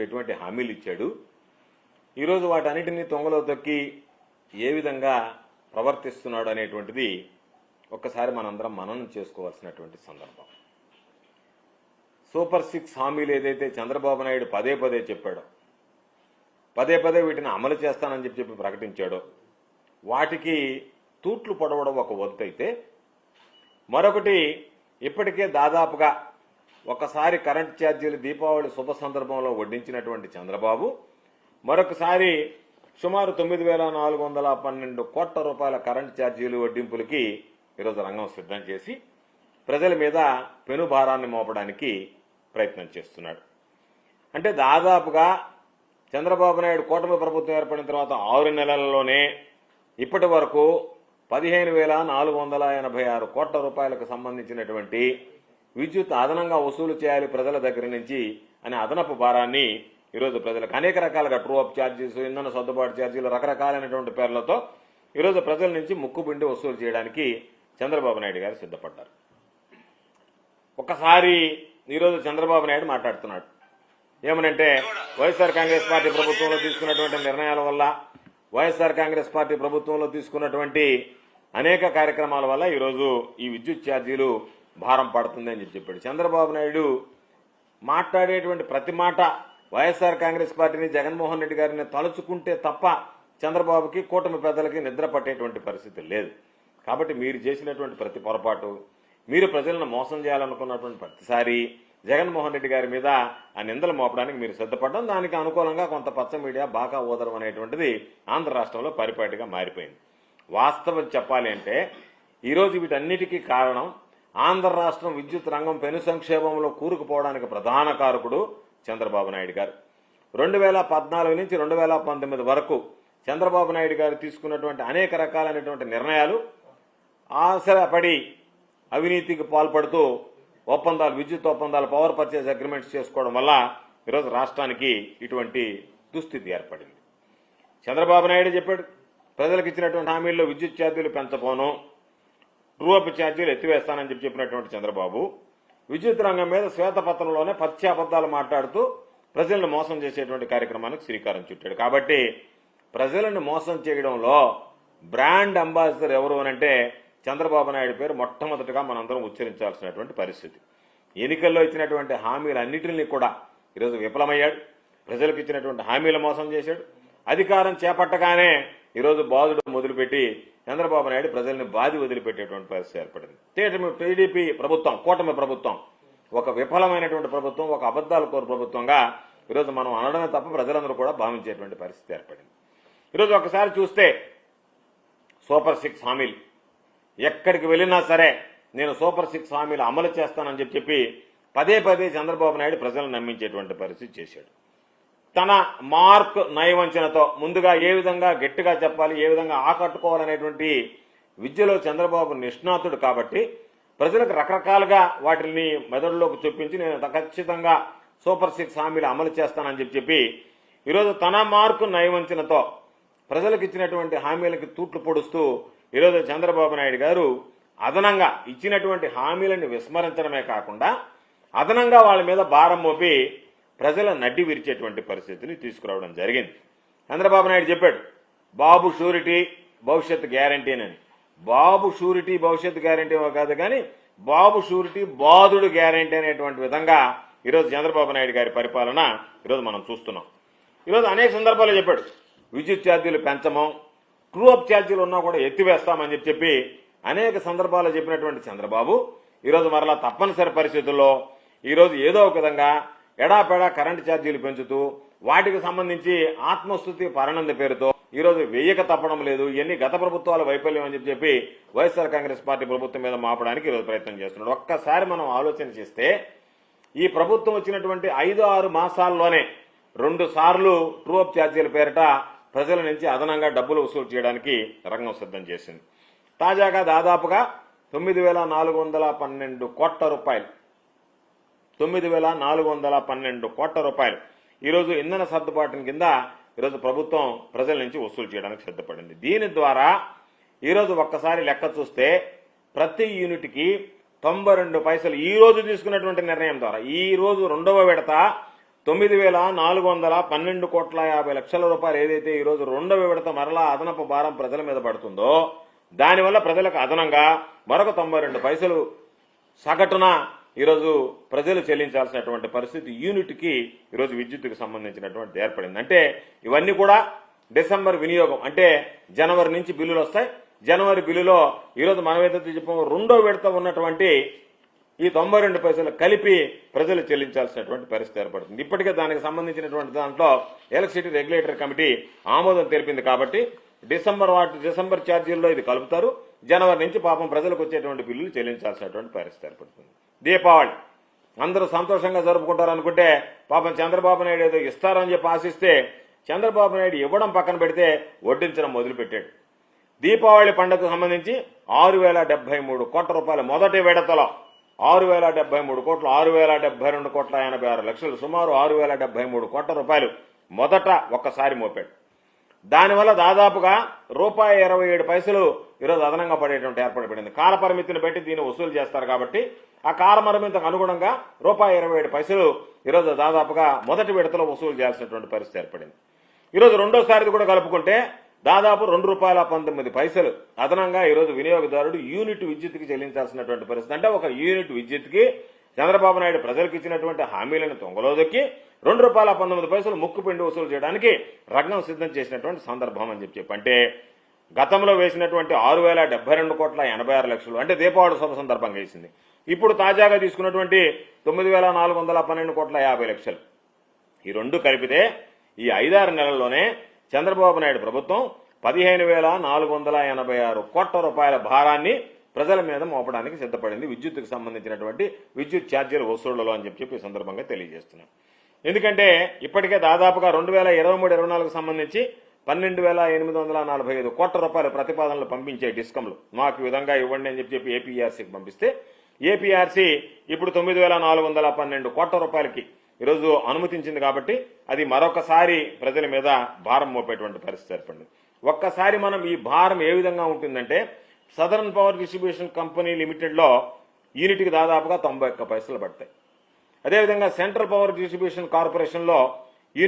ఎటువంటి హామీలు ఇచ్చాడు. ఈరోజు వాటన్నిటినీ తొంగలో తొక్కి ఏ విధంగా ప్రవర్తిస్తున్నాడు అనేటువంటిది ఒక్కసారి మనందరం మననం చేసుకోవాల్సినటువంటి సందర్భం. సూపర్ సిక్స్ హామీలు ఏదైతే చంద్రబాబు నాయుడు పదే పదే చెప్పాడో పదే పదే వీటిని అమలు చేస్తానని చెప్పి చెప్పి ప్రకటించాడో వాటికి తూట్లు పొడవడం ఒక వంతు అయితే మరొకటి ఇప్పటికే దాదాపుగా ఒకసారి కరెంట్ ఛార్జీలు దీపావళి శుభ సందర్భంలో వడ్డించినటువంటి చంద్రబాబు మరొకసారి సుమారు తొమ్మిది వేల నాలుగు వందల పన్నెండు కోట్ల రూపాయల కరెంట్ ఛార్జీలు వడ్డింపులకి ఈరోజు రంగం సిద్ధం చేసి ప్రజల మీద పెనుభారాన్ని మోపడానికి ప్రయత్నం చేస్తున్నాడు. అంటే దాదాపుగా చంద్రబాబు నాయుడు కూటమి ప్రభుత్వం ఏర్పడిన తర్వాత ఆరు నెలల్లోనే ఇప్పటి వరకు పదిహేను వేల నాలుగు వందల ఎనభై ఆరు కోట్ల రూపాయలకు సంబంధించినటువంటి విద్యుత్ అదనంగా వసూలు చేయాలి ప్రజల దగ్గర నుంచి అనే అదనపు భారాన్ని ఈరోజు ప్రజలకు అనేక రకాలుగా ట్రూ అప్ ఛార్జీస్ ఇంధన సర్దుబాటు ఛార్జీలు రకరకాలైనటువంటి పేర్లతో ఈరోజు ప్రజల నుంచి ముక్కుబిండి వసూలు చేయడానికి చంద్రబాబు నాయుడు గారు సిద్ధపడ్డారు. ఒకసారి ఈరోజు చంద్రబాబు నాయుడు మాట్లాడుతున్నాడు. ఏమనంటే వైఎస్ఆర్ కాంగ్రెస్ పార్టీ ప్రభుత్వంలో తీసుకున్నటువంటి నిర్ణయాల వల్ల వైఎస్ఆర్ కాంగ్రెస్ పార్టీ ప్రభుత్వంలో తీసుకున్నటువంటి అనేక కార్యక్రమాల వల్ల ఈరోజు ఈ విద్యుత్ ఛార్జీలు భారం పడుతుంది అని చెప్పి చెప్పాడు. చంద్రబాబు నాయుడు మాట్లాడేటువంటి ప్రతి మాట వైఎస్ఆర్ కాంగ్రెస్ పార్టీని జగన్మోహన్ రెడ్డి గారిని తలుచుకుంటే తప్ప చంద్రబాబుకి కూటమి పెద్దలకి నిద్ర పట్టేటువంటి పరిస్థితి లేదు. కాబట్టి మీరు చేసినటువంటి ప్రతి పొరపాటు మీరు ప్రజలను మోసం చేయాలనుకున్నటువంటి ప్రతిసారి జగన్మోహన్ రెడ్డి గారి మీద ఆ నిందలు మోపడానికి మీరు సిద్ధపడడం దానికి అనుకూలంగా కొంత పచ్చ మీడియా బాగా ఓదరం అనేటువంటిది ఆంధ్ర రాష్ట్రంలో పరిపాటిగా మారిపోయింది. వాస్తవం చెప్పాలి అంటే ఈరోజు వీటన్నిటికీ కారణం ఆంధ్ర రాష్ట్రం విద్యుత్ రంగం పెను సంక్షేమంలో కూరుకుపోవడానికి ప్రధాన కారకుడు చంద్రబాబు నాయుడు గారు. రెండు వేల పద్నాలుగు నుంచి రెండు వేల పంతొమ్మిది వరకు చంద్రబాబు నాయుడు గారు తీసుకున్నటువంటి అనేక రకాలైనటువంటి నిర్ణయాలు ఆశపడి అవినీతికి పాల్పడుతూ ఒప్పందాలు విద్యుత్ ఒప్పందాలు పవర్ పర్చేస్ అగ్రిమెంట్స్ చేసుకోవడం వల్ల ఈరోజు రాష్ట్రానికి ఇటువంటి దుస్థితి ఏర్పడింది. చంద్రబాబు నాయుడు చెప్పాడు ప్రజలకు ఇచ్చినటువంటి హామీల్లో విద్యుత్ ఛార్జీలు పెంచబోను ట్రూఅప్ ఛార్జీలు ఎత్తివేస్తానని చెప్పి చెప్పినటువంటి చంద్రబాబు విద్యుత్ రంగం మీద శ్వేతపత్రంలోనే పచ్చి అబద్దాలు మాట్లాడుతూ ప్రజలను మోసం చేసేటువంటి కార్యక్రమానికి శ్రీకారం చుట్టాడు. కాబట్టి ప్రజలను మోసం చేయడంలో బ్రాండ్ అంబాసిడర్ ఎవరు అనంటే చంద్రబాబు నాయుడు పేరు మొట్టమొదటిగా మనందరం ఉచ్చరించాల్సినటువంటి పరిస్థితి. ఎన్నికల్లో ఇచ్చినటువంటి హామీలన్నింటినీ కూడా ఈరోజు విఫలమయ్యాడు. ప్రజలకు ఇచ్చినటువంటి హామీలు మోసం చేశాడు. అధికారం చేపట్టగానే ఈరోజు బాధుడు మొదలుపెట్టి చంద్రబాబు నాయుడు ప్రజల్ని బాధి వదిలిపెట్టేటువంటి పరిస్థితి ఏర్పడింది. తీటమి టీడీపీ ప్రభుత్వం కూటమి ప్రభుత్వం ఒక విఫలమైనటువంటి ప్రభుత్వం ఒక అబద్దాల కోరు ప్రభుత్వంగా ఈరోజు మనం అనడమే తప్ప ప్రజలందరూ కూడా భావించేటువంటి పరిస్థితి ఏర్పడింది. ఈరోజు ఒకసారి చూస్తే సూపర్ సిక్స్ హామీలు. ఎక్కడికి వెళ్ళినా సరే నేను సూపర్ సిక్స్ హామీలు అమలు చేస్తానని చెప్పి చెప్పి పదే పదే చంద్రబాబు నాయుడు ప్రజలను నమ్మించేటువంటి పరిస్థితి చేశాడు. తన మార్క్ నయవంచనతో ముందుగా ఏ విధంగా గట్టిగా చెప్పాలి ఏ విధంగా ఆకట్టుకోవాలనేటువంటి విద్యలో చంద్రబాబు నిష్ణాతుడు కాబట్టి ప్రజలకు రకరకాలుగా వాటిని మెదడులోకి చొప్పించి నేను ఖచ్చితంగా సూపర్ సిక్స్ హామీలు అమలు చేస్తానని చెప్పి చెప్పి ఈరోజు తన మార్కు నయవంచనతో ప్రజలకు ఇచ్చినటువంటి హామీలకి తూట్లు పొడుస్తూ ఈరోజు చంద్రబాబు నాయుడు గారు అదనంగా ఇచ్చినటువంటి హామీలను విస్మరించడమే కాకుండా అదనంగా వాళ్ళ మీద భారం మోపి ప్రజల నడ్డి విరిచేటువంటి పరిస్థితిని తీసుకురావడం జరిగింది. చంద్రబాబు నాయుడు చెప్పాడు బాబు షూరిటీ భవిష్యత్ గ్యారంటీ అని బాబు షూరిటీ భవిష్యత్ గ్యారంటీ కాదు కానీ బాబు షూరిటీ బాధుడు గ్యారంటీ అనేటువంటి విధంగా ఈరోజు చంద్రబాబు నాయుడు గారి పరిపాలన ఈరోజు మనం చూస్తున్నాం. ఈరోజు అనేక సందర్భాల్లో చెప్పాడు విద్యుత్ ఛార్జీలు పెంచము ట్రూ అప్ ఛార్జీలు ఉన్నా కూడా ఎత్తివేస్తామని చెప్పి చెప్పి అనేక సందర్భాల్లో చెప్పినటువంటి చంద్రబాబు ఈరోజు మరలా తప్పనిసరి పరిస్థితుల్లో ఈరోజు ఏదో ఒక విధంగా ఎడాపెడా కరెంటు ఛార్జీలు పెంచుతూ వాటికి సంబంధించి ఆత్మస్థుతి పరణంద పేరుతో ఈరోజు వెయ్యక తప్పడం లేదు. ఇవన్నీ గత ప్రభుత్వాల వైఫల్యం అని చెప్పి చెప్పి వైఎస్ఆర్ కాంగ్రెస్ పార్టీ ప్రభుత్వం మీద మాపడానికి ఈరోజు ప్రయత్నం చేస్తున్నాడు. ఒక్కసారి మనం ఆలోచన చేస్తే ఈ ప్రభుత్వం వచ్చినటువంటి ఐదు ఆరు మాసాల్లోనే రెండు సార్లు ట్రూ అప్ ఛార్జీల పేరిట ప్రజల నుంచి అదనంగా డబ్బులు వసూలు చేయడానికి రంగం సిద్ధం చేసింది. తాజాగా దాదాపుగా తొమ్మిది వేల నాలుగు వందల పన్నెండు కోట్ల రూపాయలు తొమ్మిది వేల నాలుగు వందల పన్నెండు కోట్ల రూపాయలు. ఈరోజు ఇంధన సర్దుబాటు కింద ఈరోజు ప్రభుత్వం ప్రజల నుంచి వసూలు చేయడానికి సిద్ధపడింది. దీని ద్వారా ఈరోజు ఒక్కసారి లెక్క చూస్తే ప్రతి యూనిట్కి తొంభై రెండు పైసలు ఈ రోజు తీసుకున్నటువంటి నిర్ణయం ద్వారా. ఈ రోజు రెండవ విడత తొమ్మిది వేల నాలుగు వందల పన్నెండు కోట్ల యాభై లక్షల రూపాయలు ఏదైతే ఈరోజు రెండవ విడత మరలా అదనపు భారం ప్రజల మీద పడుతుందో దానివల్ల ప్రజలకు అదనంగా మరొక తొంభై రెండు పైసలు సగటున ఈరోజు ప్రజలు చెల్లించాల్సినటువంటి పరిస్థితి యూనిట్కి ఈరోజు విద్యుత్తుకు సంబంధించినటువంటి ఏర్పడింది. అంటే ఇవన్నీ కూడా డిసెంబర్ వినియోగం అంటే జనవరి నుంచి బిల్లులు వస్తాయి. జనవరి బిల్లులో ఈరోజు మనం ఏదైతే చెప్పామో రెండో విడత ఉన్నటువంటి ఈ తొంభై రెండు పైసలు కలిపి ప్రజలు చెల్లించాల్సినటువంటి పరిస్థితి ఏర్పడుతుంది. ఇప్పటికే దానికి సంబంధించినటువంటి దాంట్లో ఎలక్ట్రిసిటీ రెగ్యులేటరీ కమిటీ ఆమోదం తెలిపింది కాబట్టి డిసెంబర్ వాటి డిసెంబర్ ఛార్జీల్లో ఇది కలుపుతారు. జనవరి నుంచి పాపం ప్రజలకు వచ్చేటువంటి బిల్లులు చెల్లించాల్సినటువంటి పరిస్థితి ఏర్పడుతుంది. దీపావళి. అందరూ సంతోషంగా జరుపుకుంటారు అనుకుంటే పాపం చంద్రబాబు నాయుడు ఏదో ఇస్తారని చెప్పి ఆశిస్తే చంద్రబాబు నాయుడు ఇవ్వడం పక్కన పెడితే వడ్డించడం మొదలుపెట్టాడు. దీపావళి పండుగకు సంబంధించి ఆరు వేల డెబ్బై మూడు కోట్ల రూపాయలు మొదటి విడతలో ఆరు వేల డెబ్బై మూడు కోట్లు ఆరు వేల డెబ్బై రెండు కోట్ల ఎనభై ఆరు లక్షలు సుమారు ఆరు వేల డెబ్బై మూడు కోట్ల రూపాయలు మొదట ఒక్కసారి మోపాడు. దానివల్ల దాదాపుగా రూపాయి ఇరవై ఏడు పైసలు ఈరోజు అదనంగా పడేటువంటి ఏర్పాటు పడింది. కాల పరిమితిని బట్టి దీన్ని వసూలు చేస్తారు కాబట్టి ఆ కాలపరిమితికి అనుగుణంగా రూపాయి ఇరవై ఏడు పైసలు ఈరోజు దాదాపుగా మొదటి విడతలో వసూలు చేయాల్సినటువంటి పరిస్థితి ఏర్పడింది. ఈరోజు రెండోసారిది కూడా కలుపుకుంటే దాదాపు రెండు రూపాయల పంతొమ్మిది పైసలు అదనంగా ఈరోజు వినియోగదారుడు యూనిట్ విద్యుత్కి చెల్లించాల్సినటువంటి పరిస్థితి. అంటే ఒక యూనిట్ విద్యుత్కి చంద్రబాబు నాయుడు ప్రజలకు ఇచ్చినటువంటి హామీలను తొంగలో దొక్కి రెండు రూపాయల పంతొమ్మిది పైసలు ముక్కు పిండి వసూలు చేయడానికి రగ్నం సిద్ధం చేసినటువంటి సందర్భం అని చెప్పి చెప్పి అంటే గతంలో వేసినటువంటి ఆరు వేల డెబ్బై రెండు కోట్ల ఎనభై ఆరు లక్షలు అంటే దీపావళి శుభ సందర్భంగా వేసింది. ఇప్పుడు తాజాగా తీసుకున్నటువంటి తొమ్మిది వేల నాలుగు వందల పన్నెండు కోట్ల యాభై లక్షలు. ఈ రెండు కలిపితే ఈ ఐదారు నెలల్లోనే చంద్రబాబు నాయుడు ప్రభుత్వం పదిహేను వేల నాలుగు వందల ఎనభై ఆరు కోట్ల రూపాయల భారాన్ని ప్రజల మీద మోపడానికి సిద్ధపడింది. విద్యుత్కు సంబంధించినటువంటి విద్యుత్ ఛార్జీల వసూళ్ళలో అని చెప్పి చెప్పి ఈ సందర్భంగా తెలియజేస్తున్నాం. ఎందుకంటే ఇప్పటికే దాదాపుగా రెండు వేల ఇరవై మూడు ఇరవై నాలుగు సంబంధించి పన్నెండు వేల ఎనిమిది వందల నలభై ఐదు కోట్ల రూపాయల ప్రతిపాదనలు పంపించే డిస్కంలు మాకు విధంగా ఇవ్వండి అని చెప్పి చెప్పి ఏపీఆర్సీకి పంపిస్తే ఏపీఆర్సీ ఇప్పుడు తొమ్మిది వేల నాలుగు వందల పన్నెండు కోట్ల రూపాయలకి ఈరోజు అనుమతించింది కాబట్టి అది మరొకసారి ప్రజల మీద భారం మోపేటువంటి పరిస్థితి ఏర్పడింది. ఒక్కసారి మనం ఈ భారం ఏ విధంగా ఉంటుందంటే సదరన్ పవర్ డిస్ట్రిబ్యూషన్ కంపెనీ లిమిటెడ్లో యూనిట్కి దాదాపుగా తొంభై ఒక్క పైసలు పడతాయి. అదేవిధంగా సెంట్రల్ పవర్ డిస్ట్రిబ్యూషన్ కార్పొరేషన్లో